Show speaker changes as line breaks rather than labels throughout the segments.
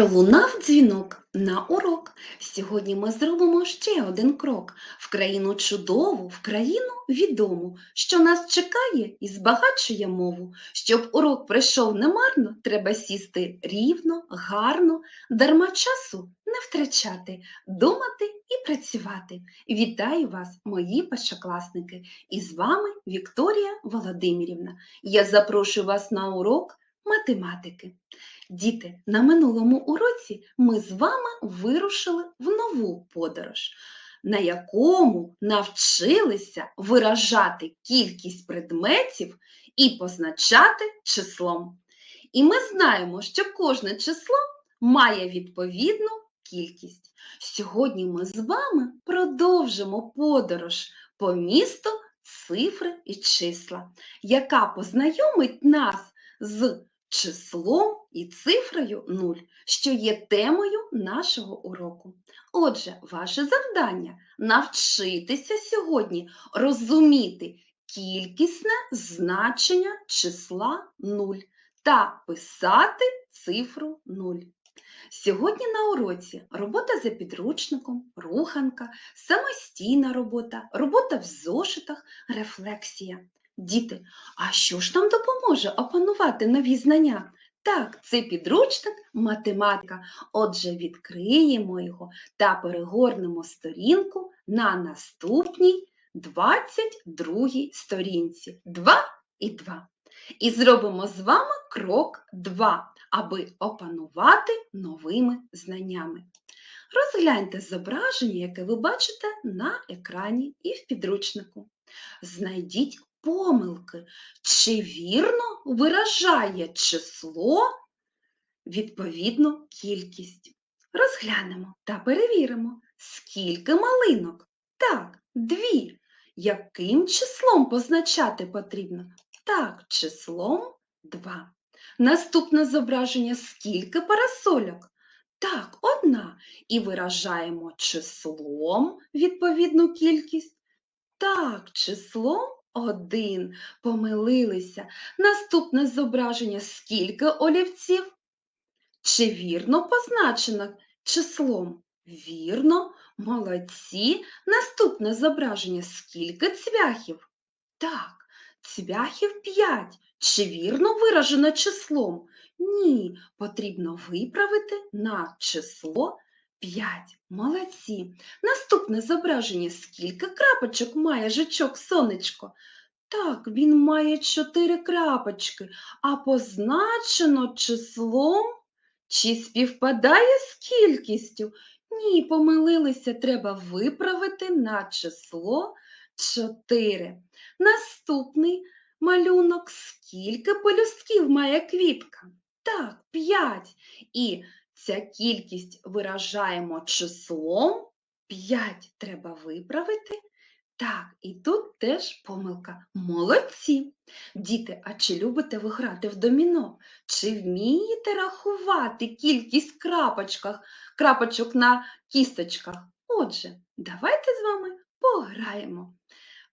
Пролунав дзвінок на урок. Сьогодні ми зробимо ще один крок в країну чудову, в країну відому, що нас чекає і збагачує мову. Щоб урок прийшов немарно, треба сісти рівно, гарно, дарма часу не втрачати, думати і працювати. Вітаю вас, мої першокласники! І з вами Вікторія Володимирівна. Я запрошую вас на урок математики. Діти, на минулому уроці ми з вами вирушили в нову подорож, на якому навчилися виражати кількість предметів і позначати числом. І ми знаємо, що кожне число має відповідну кількість. Сьогодні ми з вами продовжимо подорож по місту цифри і числа, яка познайомить нас з числом і цифрою 0, що є темою нашого уроку. Отже, ваше завдання навчитися сьогодні розуміти кількісне значення числа 0 та писати цифру 0. Сьогодні на уроці робота за підручником, руханка, самостійна робота, робота в зошитах, рефлексія. Діти, а що ж нам допоможе опанувати нові знання? Так, це підручник математика. Отже, відкриємо його та перегорнемо сторінку на наступній 22 сторінці. 2 і 2. І зробимо з вами крок 2, аби опанувати новими знаннями. Розгляньте зображення, яке ви бачите на екрані і в підручнику. Знайдіть помилки, чи вірно виражає число відповідну кількість. Розглянемо та перевіримо, скільки малинок. Так, дві. Яким числом позначати потрібно? Так, числом 2. Наступне зображення скільки парасольок? Так, одна. І виражаємо числом відповідну кількість. Так, числом один. Помилилися. Наступне зображення скільки олівців? Чи вірно позначено числом? Вірно, молодці. Наступне зображення скільки цвяхів? Так, цвяхів 5. Чи вірно виражено числом? Ні, потрібно виправити на число 5. Молодці. Наступне зображення. Скільки крапочок має жучок сонечко? Так, він має 4 крапочки, а позначено числом чи співпадає з кількістю? Ні, помилилися, треба виправити на число 4. Наступний малюнок. Скільки пелюстків має квітка? Так, 5. І ця кількість виражаємо числом 5. Треба виправити. Так, і тут теж помилка. Молодці! Діти, а чи любите ви грати в доміно? Чи вмієте рахувати кількість крапочках, крапочок на кісточках? Отже, давайте з вами пограємо.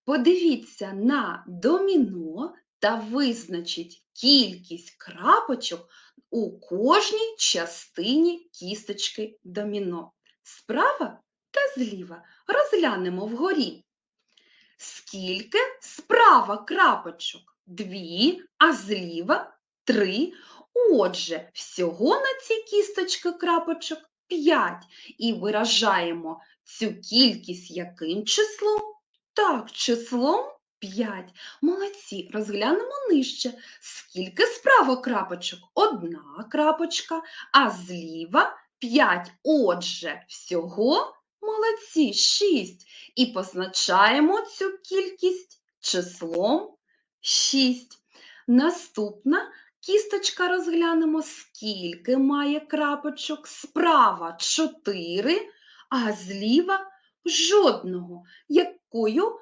Подивіться на доміно та визначіть кількість крапочок у кожній частині кісточки доміно. Справа та зліва розглянемо вгорі. Скільки справа крапочок? Дві, а зліва три. Отже, всього на ці кісточки крапочок п'ять. І виражаємо цю кількість яким числом? Так, числом 5. Молодці, розглянемо нижче. Скільки справа крапочок? Одна крапочка, а зліва 5. Отже, всього молодці 6. І позначаємо цю кількість числом 6. Наступна кісточка розглянемо, скільки має крапочок. Справа 4, а зліва жодного. Якою,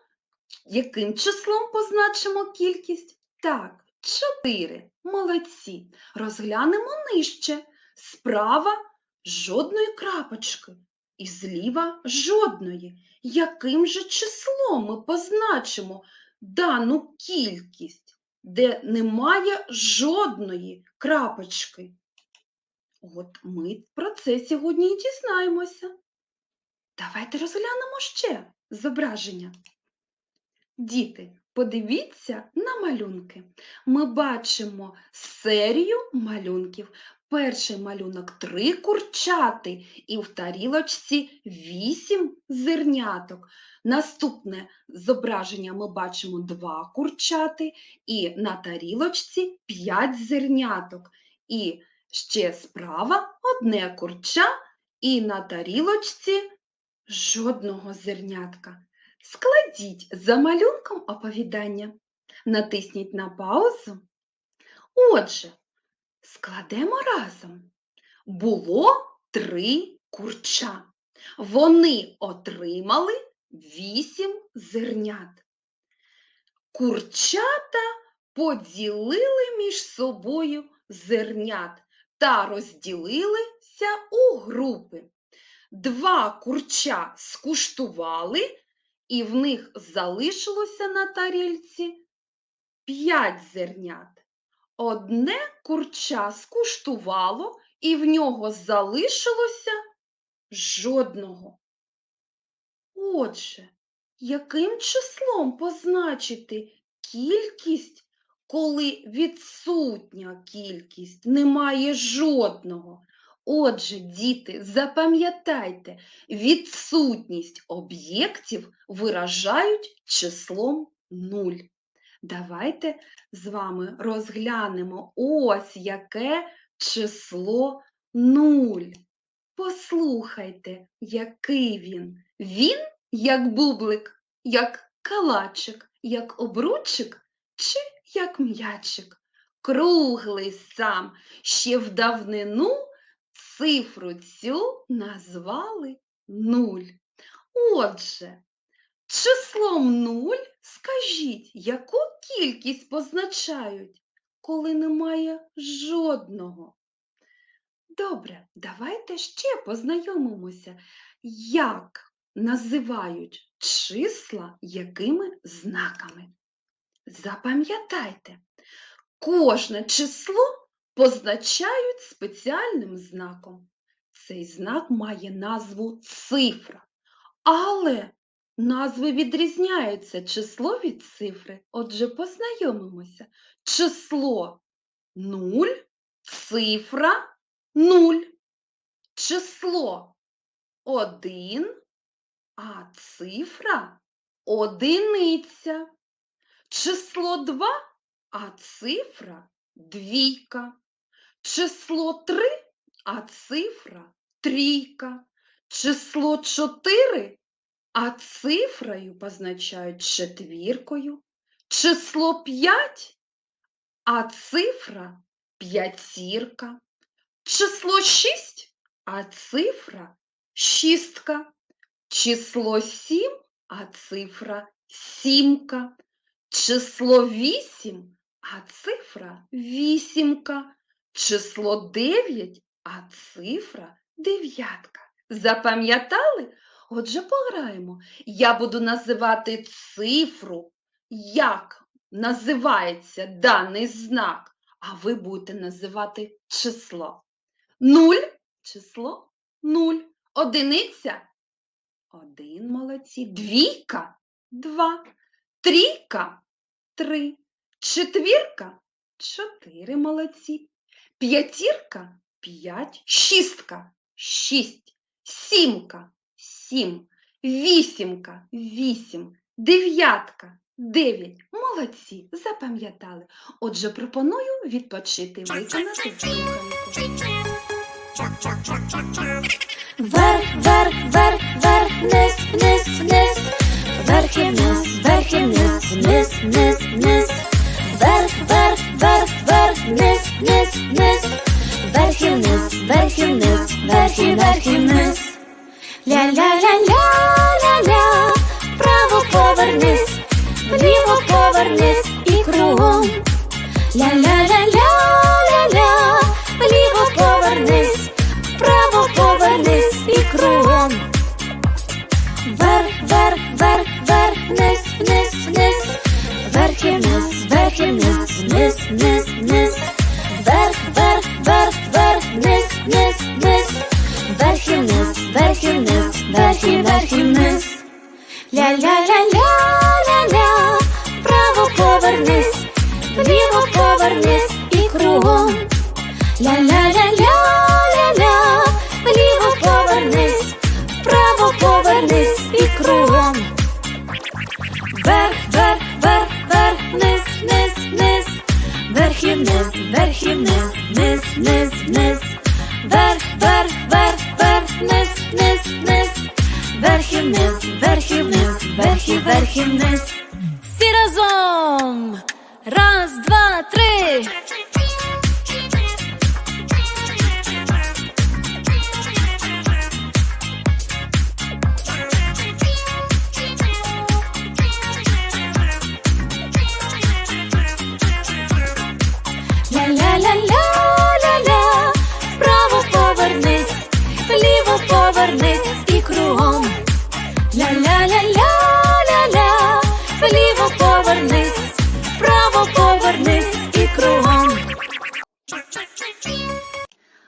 яким числом позначимо кількість? Так, 4. Молодці. Розглянемо нижче. Справа жодної крапочки. І зліва жодної. Яким же числом ми позначимо дану кількість, де немає жодної крапочки? От ми про це сьогодні і дізнаємося. Давайте розглянемо ще зображення. Діти, подивіться на малюнки. Ми бачимо серію малюнків. Перший малюнок три курчати і в тарілочці вісім зерняток. Наступне зображення ми бачимо два курчати і на тарілочці п'ять зерняток. І ще справа одне курча і на тарілочці жодного зернятка. Складіть за малюнком оповідання. Натисніть на паузу. Отже, складемо разом. Було три курча. Вони отримали вісім зернят. Курчата поділили між собою зернят та розділилися у групи. Два курча скуштували, і в них залишилося на тарільці п'ять зернят. Одне курча скуштувало, і в нього залишилося жодного. Отже, яким числом позначити кількість, коли відсутня кількість, немає жодного? Отже, діти, запам'ятайте, відсутність об'єктів виражають числом 0. Давайте з вами розглянемо ось яке число 0. Послухайте, який він. Він як бублик, як калачик, як обручик чи як м'ячик. Круглий сам ще в давнину цифру цю назвали нуль. Отже, числом нуль скажіть, яку кількість позначають, коли немає жодного? Добре, давайте ще познайомимося, як називають числа якими знаками. Запам'ятайте, кожне число позначають спеціальним знаком. Цей знак має назву цифра, але назви відрізняються число від цифри. Отже, познайомимося. Число 0, цифра 0. Число 1, а цифра одиниця. Число 2, а цифра двійка. Число 3, а цифра трійка. Число 4, а цифрою позначають четвіркою. Число 5, а цифра п'ятірка. Число 6, а цифра шістка. Число 7, а цифра сімка. Число 8, а цифра вісімка. Число 9, а цифра дев'ятка. Запам'ятали? Отже, пограємо. Я буду називати цифру, як називається даний знак, а ви будете називати число. Нуль число нуль. Одиниця один молодці. Двійка два. Трійка три. Четвірка чотири молодці. П'ятірка п'ять. Шістка шість. Сімка сім. Вісімка вісім. Дев'ятка дев'ять. Молодці, запам'ятали. Отже, пропоную відпочити виконати.
Вверх, вверх, вверх, вверх, вниз, вниз, вниз, вверх і вниз, вверх і вниз, вниз, вниз, вниз, вверх, вверх, вверх, вниз, вниз, вверх і вниз, вверх і вниз, вверх і вверх і вниз. Ля-ля-ля-ля-ля-ля, вправо повернись, вліво повернись і кругом. Ля-ля-ля-ля-ля-ля, вліво повернись, вправо повернись і кругом. Вверх, вверх, вверх, вверх, вниз, вниз, вниз, вверх і вниз, вверх і вниз, вниз, вниз, вниз, вверх, вверх, вверх, вверх, вниз, вниз, вниз, вверх і вниз, вверх і вниз, вверх і вверх і вниз. Ля-ля-ля-ля, ля-ля, право повернись, вліво повернись і кругом. Ля-ля-ля-ля, ля-ля, вліво повернись, вправо повернись і кругом. Вверх, вверх, вверх, вверх, вниз, вниз, вниз вверх і вниз, вверх і вниз, вниз, вниз, вниз, вверх, вверх, вверх, вверх, вниз, вниз, вниз, вверх і вниз, вверх і вниз, вверх і вверх і вниз. Всі разом! Раз, два, три! Повернись і кругом. Ля-ля-ля-ля-ля-ля, вліво повернись, вправо повернись і кругом.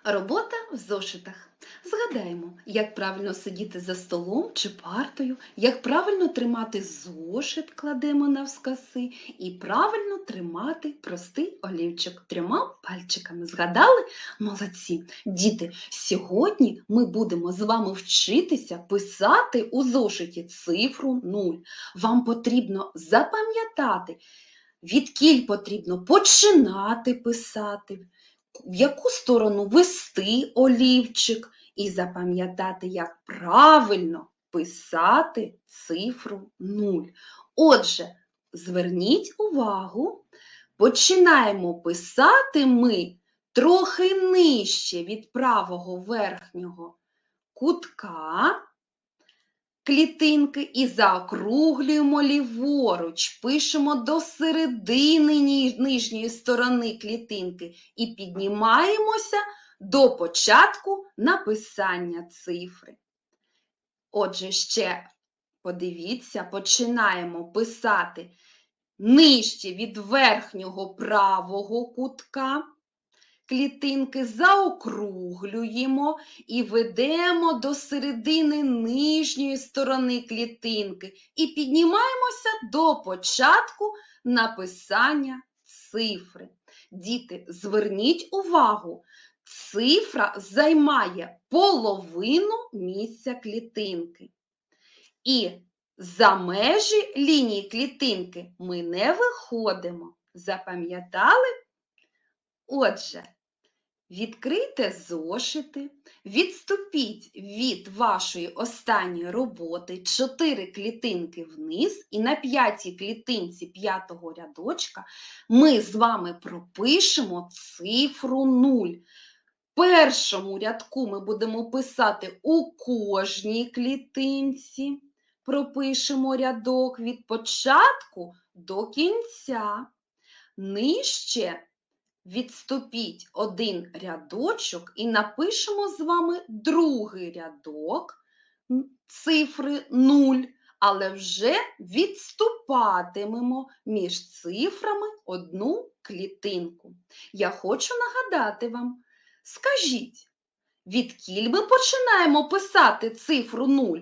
Робота в зошитах. Згадаємо, як правильно сидіти за столом чи партою, як правильно тримати зошит, кладемо навскоси, і правильно тримати простий олівчик трьома пальчиками. Згадали? Молодці! Діти, сьогодні ми будемо з вами вчитися писати у зошиті цифру 0. Вам потрібно запам'ятати, відкіль потрібно починати писати, в яку сторону вести олівчик і запам'ятати, як правильно писати цифру 0. Отже, зверніть увагу, починаємо писати ми трохи нижче від правого верхнього кутка клітинки і заокруглюємо ліворуч, пишемо до середини нижньої сторони клітинки і піднімаємося до початку написання цифри. Отже, ще подивіться, починаємо писати нижче від верхнього правого кутка клітинки, заокруглюємо і ведемо до середини нижньої сторони клітинки і піднімаємося до початку написання цифри. Діти, зверніть увагу, цифра займає половину місця клітинки. І за межі лінії клітинки ми не виходимо. Запам'ятали? Отже, відкрийте зошити, відступіть від вашої останньої роботи 4 клітинки вниз, і на п'ятій клітинці п'ятого рядочка ми з вами пропишемо цифру 0. Першому рядку ми будемо писати у кожній клітинці. Пропишемо рядок від початку до кінця. Нижче відступіть один рядочок і напишемо з вами другий рядок цифри 0, але вже відступатимемо між цифрами одну клітинку. Я хочу нагадати вам, скажіть, відкіль ми починаємо писати цифру 0?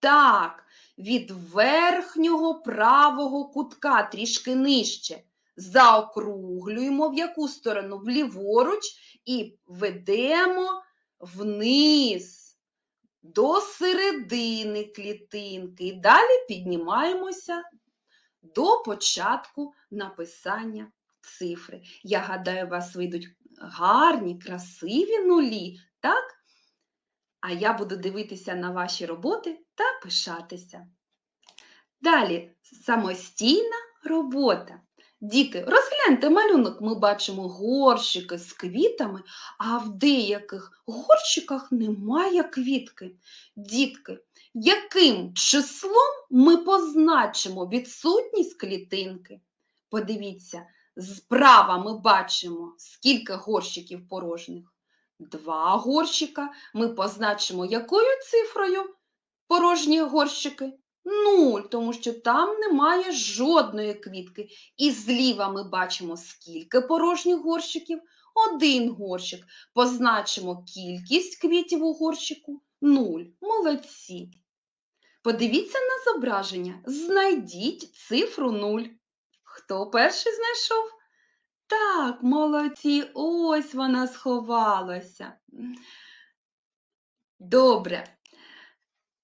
Так, від верхнього правого кутка трішки нижче заокруглюємо в яку сторону? Вліворуч і ведемо вниз до середини клітинки. І далі піднімаємося до початку написання цифри. Я гадаю, вас вийдуть гарні, красиві нулі, так? А я буду дивитися на ваші роботи та пишатися. Далі самостійна робота. Діти, розгляньте малюнок, ми бачимо горщики з квітами, а в деяких горщиках немає квітки. Дітки, яким числом ми позначимо відсутність клітинки? Подивіться, справа ми бачимо, скільки горщиків порожніх. Два горщика. Ми позначимо якою цифрою порожні горщики? Нуль, тому що там немає жодної квітки. І зліва ми бачимо, скільки порожніх горщиків. Один горщик. Позначимо кількість квітів у горщику. Нуль. Молодці. Подивіться на зображення. Знайдіть цифру 0. Хто перший знайшов? Так, молодці, ось вона сховалася. Добре.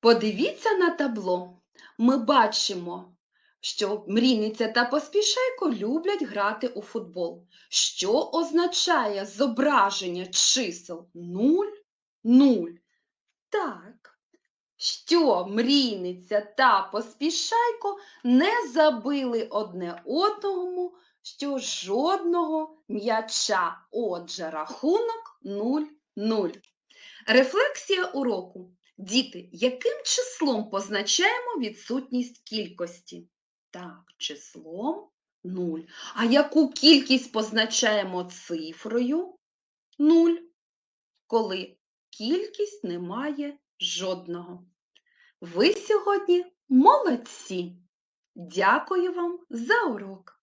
Подивіться на табло. Ми бачимо, що мрійниця та поспішайко люблять грати у футбол. Що означає зображення чисел 0, 0? Так, що мрійниця та поспішайко не забили одне одному, що жодного м'яча. Отже, рахунок 0-0. Рефлексія уроку. Діти, яким числом позначаємо відсутність кількості? Так, числом 0. А яку кількість позначаємо цифрою 0, коли кількість не має жодного? Ви сьогодні молодці! Дякую вам за урок!